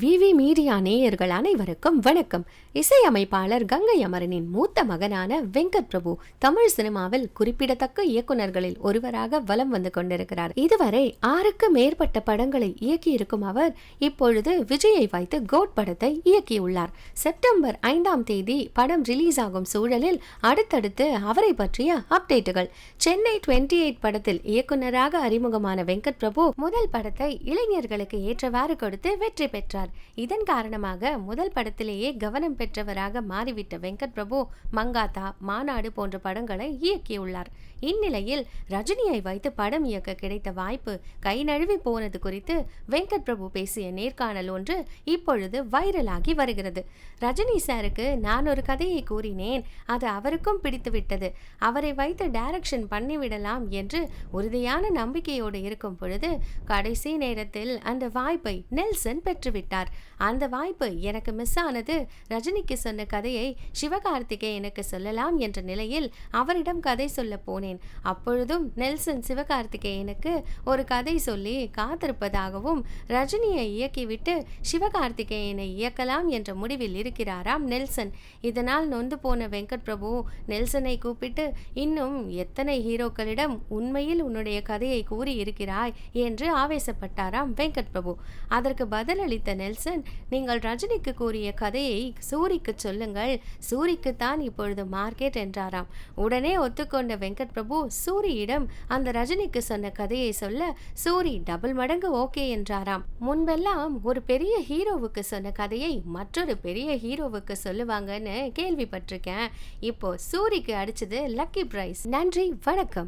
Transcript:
விவி media நேயர்கள் அனைவருக்கும் வணக்கம். இசையமைப்பாளர் கங்கை அமரனின் மூத்த மகனான வெங்கட் பிரபு தமிழ் சினிமாவில் குறிப்பிடத்தக்க இயக்குனர்களில் ஒருவராக வலம் வந்து கொண்டிருக்கிறார். இதுவரை ஆறுக்கு மேற்பட்ட படங்களை இயக்கியிருக்கும் அவர் இப்பொழுது விஜயை வைத்து கோட் படத்தை இயக்கியுள்ளார். செப்டம்பர் ஐந்தாம் தேதி படம் ரிலீஸ் ஆகும் சூழலில் அடுத்தடுத்து அவரை பற்றிய அப்டேட்டுகள். சென்னை டுவெண்ட்டி எயிட் படத்தில் இயக்குனராக அறிமுகமான வெங்கட் பிரபு முதல் படத்தை இளைஞர்களுக்கு ஏற்றவாறு கொடுத்து வெற்றி பெற்றார். இதன் காரணமாக முதல் படத்திலேயே கவனம் பெற்றவராக மாறிவிட்ட வெங்கட் பிரபு மங்காத்தா மாநாடு போன்ற படங்களை இயக்கியுள்ளார். இந்நிலையில் ரஜினியை வைத்து படம் இயக்க கிடைத்த வாய்ப்பு கை நழுவி போனது குறித்து வெங்கட் பிரபு பேசிய நேர்காணல் ஒன்று இப்பொழுது வைரலாகி வருகிறது. ரஜினி சாருக்கு நான் ஒரு கதையை கூறினேன் அது அவருக்கும் பிடித்துவிட்டது அவரை வைத்து டைரக்ஷன் பண்ணிவிடலாம் என்று உறுதியான நம்பிக்கையோடு இருக்கும் பொழுது கடைசி நேரத்தில் அந்த வாய்ப்பை நெல்சன் பெற்றுவிட்டார். அந்த வாய்ப்பு எனக்கு மிஸ் ஆனது ரஜினிக்கு சொன்ன கதையை சிவகார்த்திகேயனுக்கு சொல்லலாம் என்ற நிலையில் அவரிடம் கதை சொல்ல போனேன். அப்பொழுதும் நெல்சன் சிவகார்த்திகேயனுக்கு ஒரு கதை சொல்லி காத்திருப்பதாகவும் ரஜினியை இயக்கிவிட்டு சிவகார்த்திகேயனை இயக்கலாம் என்ற முடிவில் இருக்கிறாராம் நெல்சன். இதனால் நொந்து போன வெங்கட் பிரபு நெல்சனை கூப்பிட்டு இன்னும் எத்தனை ஹீரோக்களிடம் உண்மையில் உன்னுடைய கதையை கூறி இருக்கிறாய் என்று ஆவேசப்பட்டாராம் வெங்கட் பிரபு. அதற்கு பதிலளித்த நெல்சன் நீங்கள் ரஜினிக்கு கூறிய கதையை சூரிக்கு சொல்லுங்கள். சூரிக்கு தான் இப்பொழுது மார்க்கெட் என்றாராம். உடனே ஒத்துக்கொண்ட வெங்கட் பிரபு சூரியிடம் அந்த ரஜினிக்கு சொன்ன கதையை சொல்ல சூரி டபுள் மடங்கு ஓகே என்றாராம். முன்பெல்லாம் ஒரு பெரிய ஹீரோவுக்கு சொன்ன கதையை மற்றொரு பெரிய ஹீரோவுக்கு சொல்லுவாங்கன்னு கேள்விப்பட்டிருக்கேன். இப்போ சூரிக்கு அடிச்சது லக்கி பிரைஸ். நன்றி வணக்கம்.